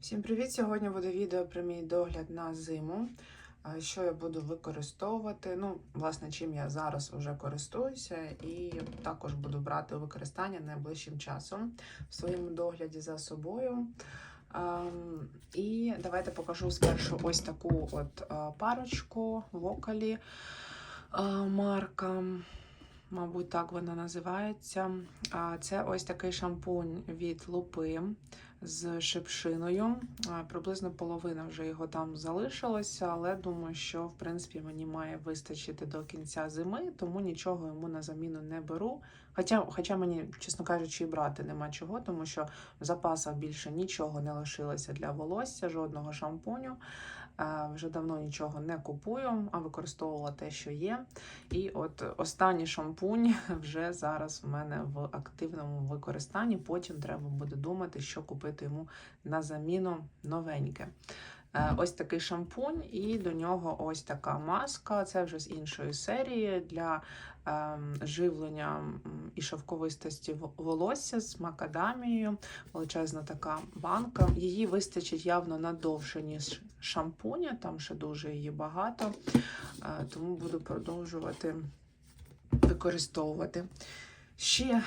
Всім привіт! Сьогодні буде відео про мій догляд на зиму. Що я буду використовувати. Ну, власне, чим я зараз вже користуюся, і також буду брати використання найближчим часом в своєму догляді за собою. Ем, І давайте покажу спершу ось таку от парочку вокалі марка. Мабуть, так вона називається. Це ось такий шампунь від лупи з шипшиною. Приблизно половина вже його там залишилося, але думаю, що в принципі мені має вистачити до кінця зими, тому нічого йому на заміну не беру. Хоча, хоча мені, чесно кажучи, і брати нема чого, тому що в запасах більше нічого не лишилося для волосся, жодного шампуню. Е, Вже давно нічого не купую, а використовувала те, що є. І от останній шампунь вже зараз в мене в активному використанні. Потім треба буде думати, що купити йому на заміну новеньке. Е, Ось такий шампунь, і до нього ось така маска. Це вже з іншої серії для ем, живлення і шовковистості волосся з макадамією. Величезна така банка. Її вистачить явно надовше, ніж шампуня, там ще дуже її багато. Е, Тому буду продовжувати використовувати. Ще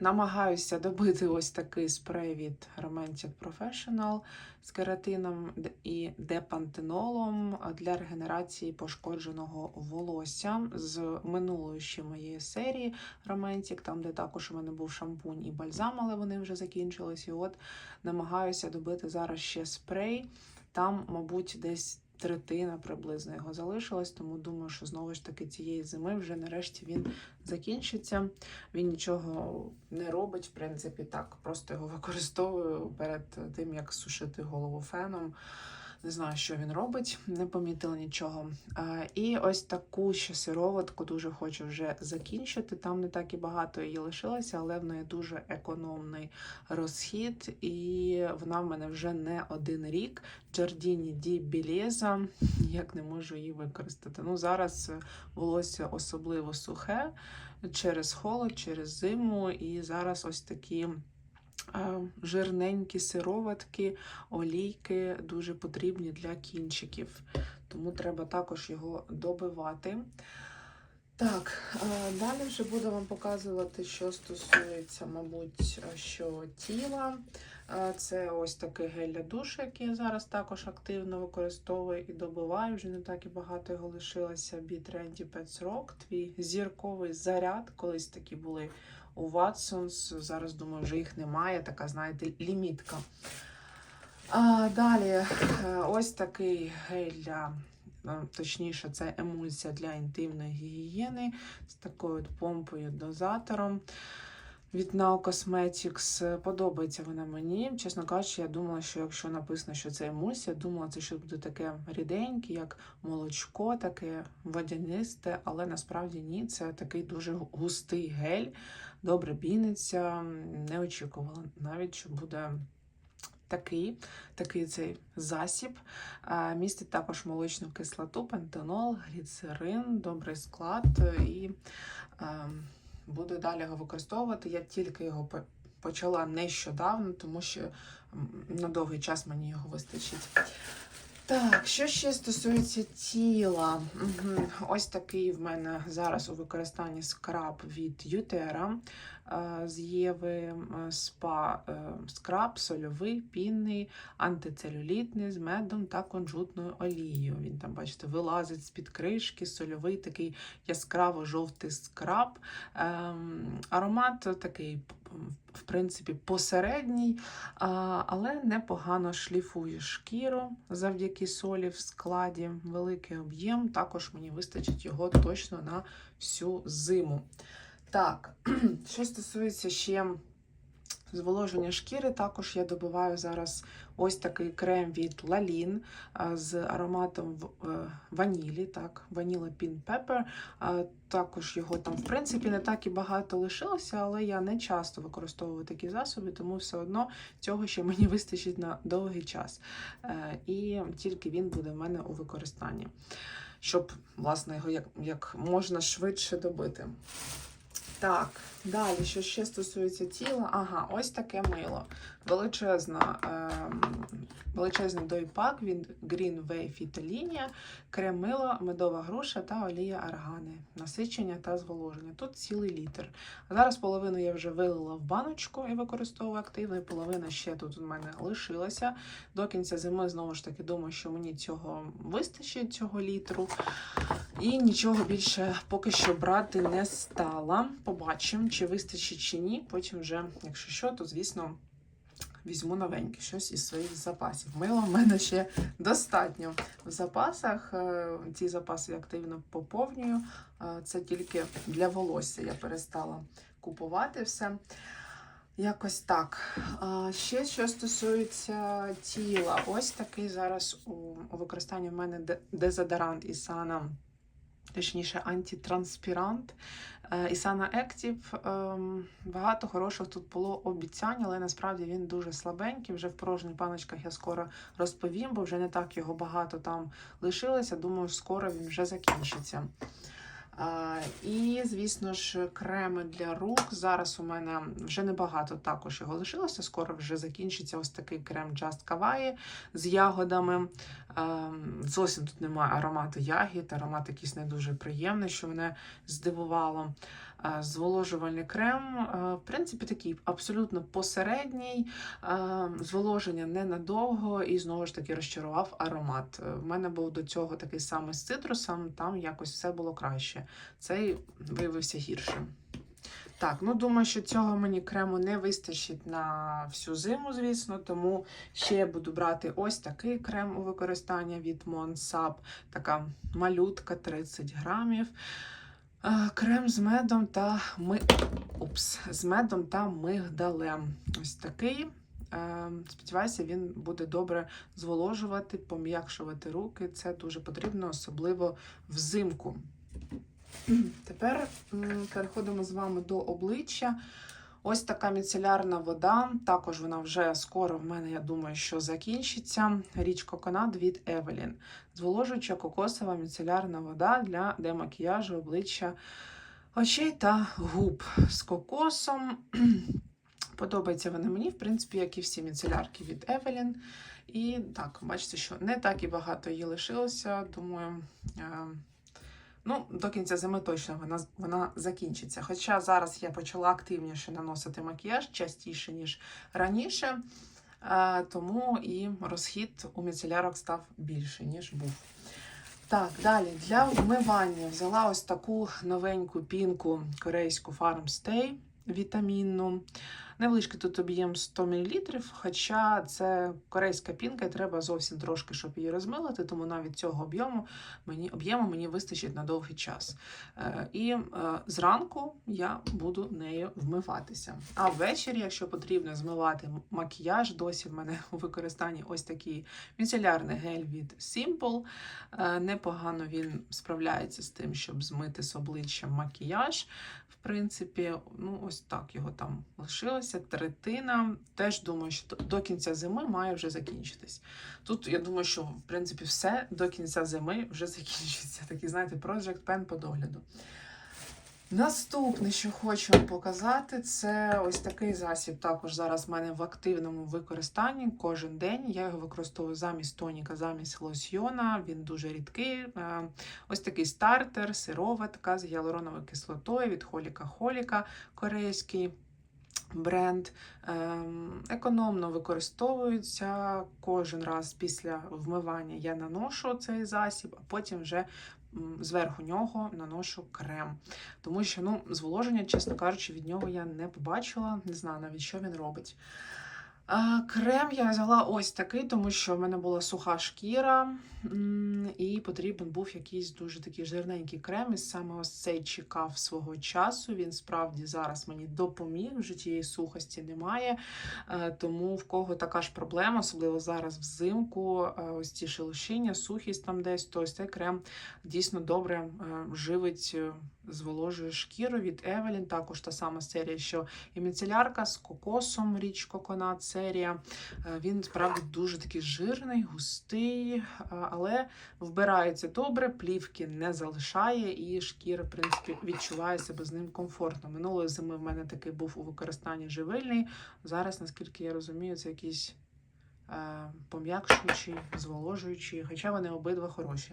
намагаюся добити ось такий спрей від Romantic Professional з кератином і депантенолом для регенерації пошкодженого волосся з минулої ще моєї серії Romantic, там де також у мене був шампунь і бальзам, але вони вже закінчились. І от намагаюся добити зараз ще спрей. Там, мабуть, десь третина приблизно його залишилась, тому думаю, що знову ж таки цієї зими вже нарешті він закінчиться. Він нічого не робить, в принципі, так. Просто його використовую перед тим, як сушити голову феном. Не знаю, що він робить, не помітила нічого. І ось таку ще сироватку дуже хочу вже закінчити. Там не так і багато її лишилося, але в неї дуже економний розхід, і вона в мене вже не один рік. Giardini di Bellezza, ніяк не можу її використати. Ну, зараз волосся особливо сухе через холод, через зиму, і зараз ось такі. Жирненькі сироватки, олійки дуже потрібні для кінчиків, тому треба також його добивати. Так, е, далі вже буду вам показувати, що стосується, мабуть, е, що тіла. Е, Це ось такий гель для душу, який я зараз також активно використовую і добиваю. Вже не так і багато його лишилося. Trendy Pets Rock, твій зірковий заряд. Колись такі були у Watsons. Зараз думаю, вже їх немає. Така, знаєте, лімітка. А, далі, ось такий гель для. Е, Точніше, це емульсія для інтимної гігієни з такою помпою дозатором від Now Cosmetics. Подобається вона мені. Чесно кажучи, я думала, що якщо написано, що це емульсія, думала, це щось буде таке ріденьке, як молочко, таке водянисте, але насправді ні, це такий дуже густий гель, добре біниться. Не очікувала навіть, що буде. Такий, такий цей засіб містить також молочну кислоту, пентенол, гліцерин, добрий склад е, і е, буду далі його використовувати. Я тільки його почала нещодавно, тому що на довгий час мені його вистачить. Так, що ще стосується тіла, ось такий в мене зараз у використанні скраб від Ютера е, з Єви е, спа е, скраб, сольовий, пінний, антицелюлітний з медом та кунжутною олією. Він там, бачите, вилазить з-під кришки, сольовий такий яскраво-жовтий скраб. Ем, аромат такий, в принципі, посередній, але непогано шліфує шкіру завдяки солі в складі. Великий об'єм. Також мені вистачить його точно на всю зиму. Так, що стосується ще зволоження шкіри, також я добиваю зараз ось такий крем від Lalin з ароматом е, ванілі, так, ваніла Pin Pepper. Також його там, в принципі, не так і багато лишилося, але я не часто використовую такі засоби, тому все одно цього ще мені вистачить на довгий час. Е, І тільки він буде в мене у використанні, щоб, власне, його як, як можна швидше добити. Так, далі, що ще стосується тіла, ага, ось таке мило. Величезна, ем, величезний дойпак від Green Wave Італінія, крем мило, медова груша та олія аргани, насичення та зволоження. Тут цілий літр. Зараз половину я вже вилила в баночку і використовую активно, і половина ще тут у мене лишилася. До кінця зими знову ж таки думаю, що мені цього вистачить, цього літру. І нічого більше поки що брати не стала. Побачимо, чи вистачить чи ні. Потім вже, якщо що, то звісно. Візьму новеньке щось із своїх запасів. Мила в мене ще достатньо в запасах. Е, Ці запаси я активно поповнюю. Е, Це тільки для волосся я перестала купувати все. Якось так. Ще що стосується тіла, ось такий зараз у, використанні в мене де- дезодорант Ісана, точніше, антитранспірант. Ісана Ектів. ем, Багато хороших тут було обіцянь, але насправді він дуже слабенький. Вже в порожніх паночках я скоро розповім, бо вже не так його багато там лишилося. Думаю, скоро він вже закінчиться. І, звісно ж, креми для рук. Зараз у мене вже небагато також його лишилося. Скоро вже закінчиться ось такий крем Just Kawaii з ягодами. Зовсім тут немає аромату ягід, аромат якийсь не дуже приємний, що мене здивувало. Зволожувальний крем, в принципі, такий абсолютно посередній, зволоження ненадовго і знову ж таки розчарував аромат. Е, В мене був до цього такий самий з цитрусом, там якось все було краще. Цей виявився гіршим. Так, ну думаю, що цього мені крему не вистачить на всю зиму, звісно, тому ще я буду брати ось такий крем у використання від Monsap. Така малютка 30 грамів. Крем з медом та ми... Упс, з медом та мигдалем. Ось такий. Е, Сподіваюся, він буде добре зволожувати, пом'якшувати руки. Це дуже потрібно, особливо взимку. Тепер переходимо з вами до обличчя. Ось така міцелярна вода. Також вона вже скоро в мене, я думаю, що закінчиться. Річ Коконат від Evelyn. Зволожуюча кокосова міцелярна вода для демакіяжу обличчя очей та губ з кокосом. Подобається вона мені, в принципі, як і всі міцелярки від Evelyn. І так, бачите, що не так і багато її лишилося. Думаю, е, ну, до кінця зими точно вона, вона закінчиться. Хоча зараз я почала активніше наносити макіяж частіше, ніж раніше. Е, тому і розхід у міцелярок став більше, ніж був. Так, далі для вмивання взяла ось таку новеньку пінку корейську Farm Stay вітамінну. Невеличкий тут об'єм 100 мл, хоча це корейська пінка, і треба зовсім трошки, щоб її розмилити, тому навіть цього об'єму мені, об'єму мені вистачить на довгий час. Е, і е, зранку я буду нею вмиватися. А ввечері, якщо потрібно змивати макіяж, досі в мене у використанні ось такий міцелярний гель від Simple. Е, Непогано він справляється з тим, щоб змити з обличчя макіяж. В принципі, ну ось так його там лишилося. Третина. Теж думаю, що до- кінця зими має вже закінчитись. Тут я думаю, що в принципі все до кінця зими вже закінчиться. Такий, знаєте, Project Pen по догляду. Наступне, що хочу вам показати, це ось такий засіб. Також зараз в мене в активному використанні кожен день. Я його використовую замість тоніка, замість лосьйона. Він дуже рідкий. Е, Ось такий стартер, сироватка з гіалуроновою кислотою від Холіка Холіка корейський. Бренд ем, економно використовується кожен раз після вмивання. Я наношу цей засіб, а потім вже зверху нього наношу крем. Тому що ну, зволоження, чесно кажучи, від нього я не побачила, не знаю навіть, що він робить. Крем я взяла ось такий, тому що в мене була суха шкіра, і потрібен був якийсь дуже такий жирненький крем. І саме ось цей чекав свого часу. Він справді зараз мені допоміг, вже тієї сухості немає. Е, Тому в кого така ж проблема, особливо зараз взимку, е, ось ці шелушіння, сухість там десь, то ось цей крем дійсно добре е, живить, зволожує шкіру від Evelyn. Також та сама серія, що і міцелярка з кокосом, річ коконат серія. Е, Він справді дуже такий жирний, густий, е, але вбирається добре, плівки не залишає, і шкіра, в принципі, відчуває себе з ним комфортно. Минулої зими в мене такий був у використанні живильний. Зараз, наскільки я розумію, це якийсь пом'якшуючий, зволожуючий, хоча вони обидва хороші.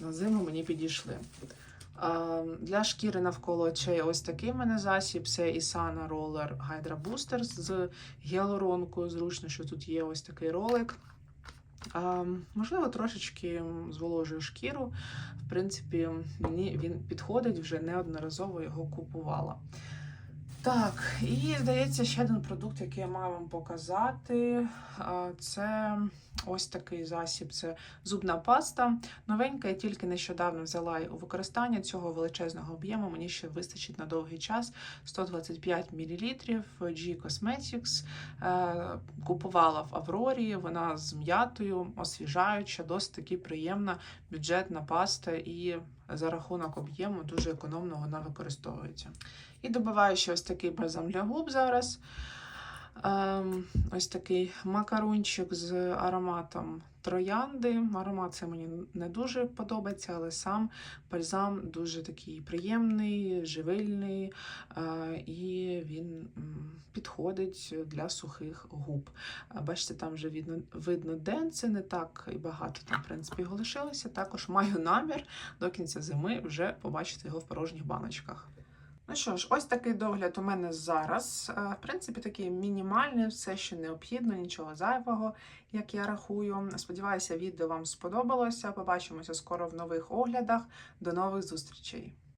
На зиму мені підійшли. Для шкіри навколо очей ось такий в мене засіб. Це Isana Roller Hydra Booster з гіалуронкою. Зручно, що тут є ось такий ролик. Можливо, трошечки зволожує шкіру. В принципі, мені він підходить, вже неодноразово його купувала. Так, і здається, ще один продукт, який я маю вам показати. Це ось такий засіб. Це зубна паста. Новенька, я тільки нещодавно взяла у використання цього величезного об'єму. Мені ще вистачить на довгий час. 125 мл G Cosmetics. Е, Купувала в Аврорі. Вона з м'ятою, освіжаюча, досить таки приємна бюджетна паста і за рахунок об'єму дуже економно вона використовується. І добиваю ще ось такий бальзам для губ зараз. Ем, ось такий макарунчик з ароматом троянди. Аромат це мені не дуже подобається, але сам бальзам дуже такий приємний, живильний, е, і він підходить для сухих губ. Е, Бачите, там вже видно, видно ден, це не так і багато там, в принципі, його лишилося. Також маю намір до кінця зими вже побачити його в порожніх баночках. Ну що ж, ось такий догляд у мене зараз. Е, В принципі, такий мінімальний, все, що необхідно, нічого зайвого, як я рахую. Сподіваюся, відео вам сподобалося. Побачимося скоро в нових оглядах. До нових зустрічей!